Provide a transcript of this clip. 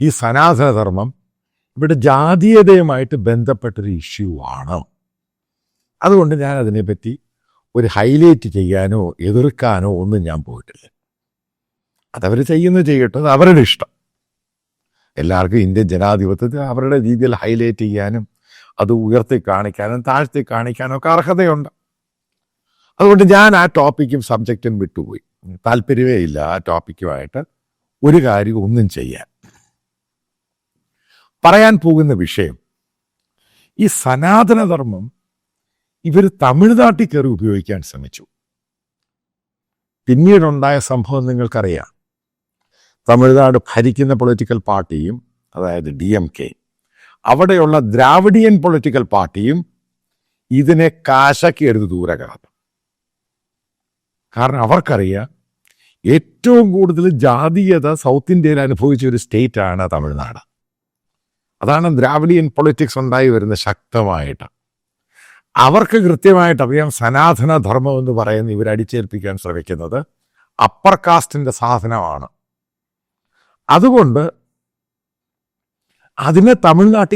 ഈ സനാതനധർമ്മം ഇവിടെ ജാതീയതയുമായിട്ട് ബന്ധപ്പെട്ടൊരു ഇഷ്യൂ ആണ്. അതുകൊണ്ട് ഞാൻ അതിനെപ്പറ്റി ഒരു ഹൈലൈറ്റ് ചെയ്യാനോ എതിർക്കാനോ ഒന്നും ഞാൻ പോയിട്ടില്ല. അതവർ ചെയ്യുന്നു ചെയ്യട്ടെ അത് അവരുടെ ഇഷ്ടം. എല്ലാവർക്കും ഇന്ത്യൻ ജനാധിപത്യത്തിൽ അവരുടെ രീതിയിൽ ഹൈലൈറ്റ് ചെയ്യാനും അത് ഉയർത്തി കാണിക്കാനും താഴ്ത്തി കാണിക്കാനും ഒക്കെ അർഹതയുണ്ട്. അതുകൊണ്ട് ഞാൻ ആ ടോപ്പിക്കും സബ്ജക്റ്റും വിട്ടുപോയി. താല്പര്യമേ ഇല്ല ആ ടോപ്പിക്കുമായിട്ട് ഒരു കാര്യം ഒന്നും ചെയ്യാൻ. പറയാൻ പോകുന്ന വിഷയം ഈ സനാതനധർമ്മം ഇവർ തമിഴ്നാട്ടിൽ കയറി ഉപയോഗിക്കാൻ ശ്രമിച്ചു. പിന്നീടുണ്ടായ സംഭവം നിങ്ങൾക്കറിയാം. തമിഴ്നാട് ഭരിക്കുന്ന പൊളിറ്റിക്കൽ പാർട്ടിയും അതായത് ഡി എം കെ അവിടെയുള്ള ദ്രാവിഡിയൻ പൊളിറ്റിക്കൽ പാർട്ടിയും ഇതിനെ കാശാക്കി എടുത്ത് ദൂരെ കടന്നു കാരണം അവർക്കറിയാം ഏറ്റവും കൂടുതൽ ജാതീയത സൗത്ത് ഇന്ത്യയിൽ അനുഭവിച്ച ഒരു സ്റ്റേറ്റാണ് തമിഴ്നാട്. അതാണ് ദ്രാവിഡിയൻ പൊളിറ്റിക്സ് ഉണ്ടായി വരുന്ന ശക്തമായിട്ട്. അവർക്ക് കൃത്യമായിട്ട് അറിയാം സനാതന ധർമ്മം എന്ന് പറയുന്ന ഇവർ അടിച്ചേൽപ്പിക്കാൻ ശ്രമിക്കുന്നത് അപ്പർ കാസ്റ്റിന്റെ സാധനമാണ്. അതുകൊണ്ട് അതിനെ തമിഴ്നാട്ടിൽ